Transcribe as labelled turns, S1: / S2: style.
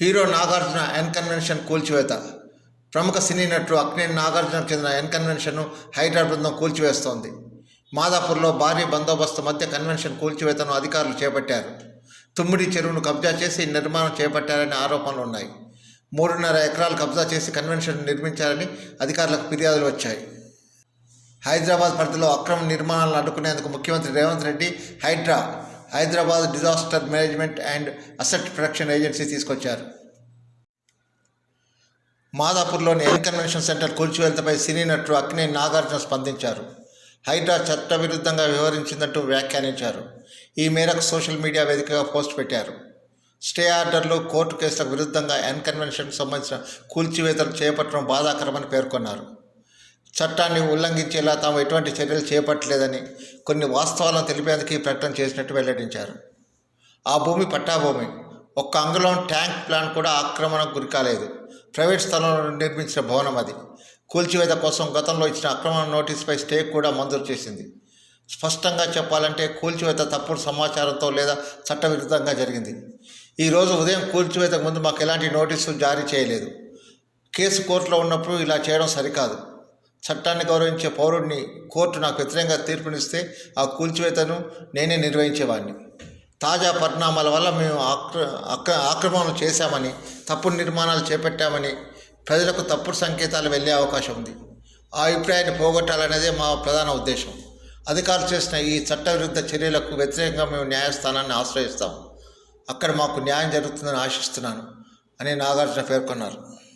S1: Hero Nagarjuna N convention కూల్చివేత. ప్రముఖ సినీ నటుడు అక్నేని నాగార్జునకు చెందిన ఎన్ కన్వెన్షన్ను హైదరాబాద్ బృందం కూల్చివేస్తోంది. మాదాపూర్లో భారీ బందోబస్తు మధ్య కన్వెన్షన్ కూల్చివేతను అధికారులు చేపట్టారు. తుమ్మిడి చెరువును కబ్జా చేసి నిర్మాణం చేపట్టారనే ఆరోపణలు ఉన్నాయి. మూడున్నర ఎకరాలు కబ్జా చేసి కన్వెన్షన్ నిర్మించారని అధికారులకు ఫిర్యాదులు వచ్చాయి. హైదరాబాద్ పరిధిలో అక్రమ నిర్మాణాలను అడ్డుకునేందుకు ముఖ్యమంత్రి Revanth Reddy HYDRAA Hyderabad disaster management and asset protection agency తీసుకొచ్చారు. మాదాపూర్లోని ఎన్ కన్వెన్షన్ సెంటర్ కూల్చివేతపై సినీ నటుడు అక్నే నాగార్జున స్పందించారు. హైడ్రా చట్టవిరుద్ధంగా వ్యవహరించిందంటూ వ్యాఖ్యానించారు. ఈ మేరకు సోషల్ మీడియా వేదికగా పోస్ట్ పెట్టారు. స్టే ఆర్డర్లు కోర్టు కేసులకు విరుద్ధంగా ఎన్ కన్వెన్షన్కు సంబంధించిన కూల్చివేతలు చేపట్టడం బాధాకరమని పేర్కొన్నారు. చట్టాన్ని ఉల్లంఘించేలా తాము ఎటువంటి చర్యలు చేపట్టలేదని కొన్ని వాస్తవాలను తెలిపేందుకు ఈ ప్రకటన చేసినట్టు వెల్లడించారు. ఆ భూమి పట్టాభూమి. ఒక్క అంగుళం ట్యాంక్ ప్లాంట్ కూడా ఆక్రమణకు గురి కాలేదు. ప్రైవేట్ స్థలంలో నిర్మించిన భవనం అది. కూల్చివేత కోసం గతంలో ఇచ్చిన ఆక్రమణ నోటీసుపై స్టే కూడా మంజూరు చేసింది. స్పష్టంగా చెప్పాలంటే కూల్చివేత తప్పుడు సమాచారంతో లేదా చట్టవిరుద్ధంగా జరిగింది. ఈరోజు ఉదయం కూల్చివేతకు ముందు మాకు ఎలాంటి నోటీసులు జారీ చేయలేదు. కేసు కోర్టులో ఉన్నప్పుడు ఇలా చేయడం సరికాదు. చట్టాన్ని గౌరవించే పౌరుడిని కోర్టు నాకు వ్యతిరేకంగా తీర్పునిస్తే ఆ కూల్చివేతను నేనే నిర్వహించేవాడిని. తాజా పరిణామాల వల్ల మేము ఆక్ర అక్ర ఆక్రమణలు చేశామని తప్పుడు నిర్మాణాలు చేపట్టామని ప్రజలకు తప్పుడు సంకేతాలు వెళ్ళే అవకాశం ఉంది. ఆ అభిప్రాయాన్ని పోగొట్టాలనేదే మా ప్రధాన ఉద్దేశం. అధికారులు చేసిన ఈ చట్టవిరుద్ధ చర్యలకు వ్యతిరేకంగా మేము న్యాయస్థానాన్ని ఆశ్రయిస్తాం. అక్కడ మాకు న్యాయం జరుగుతుందని ఆశిస్తున్నాను అని నాగార్జున పేర్కొన్నారు.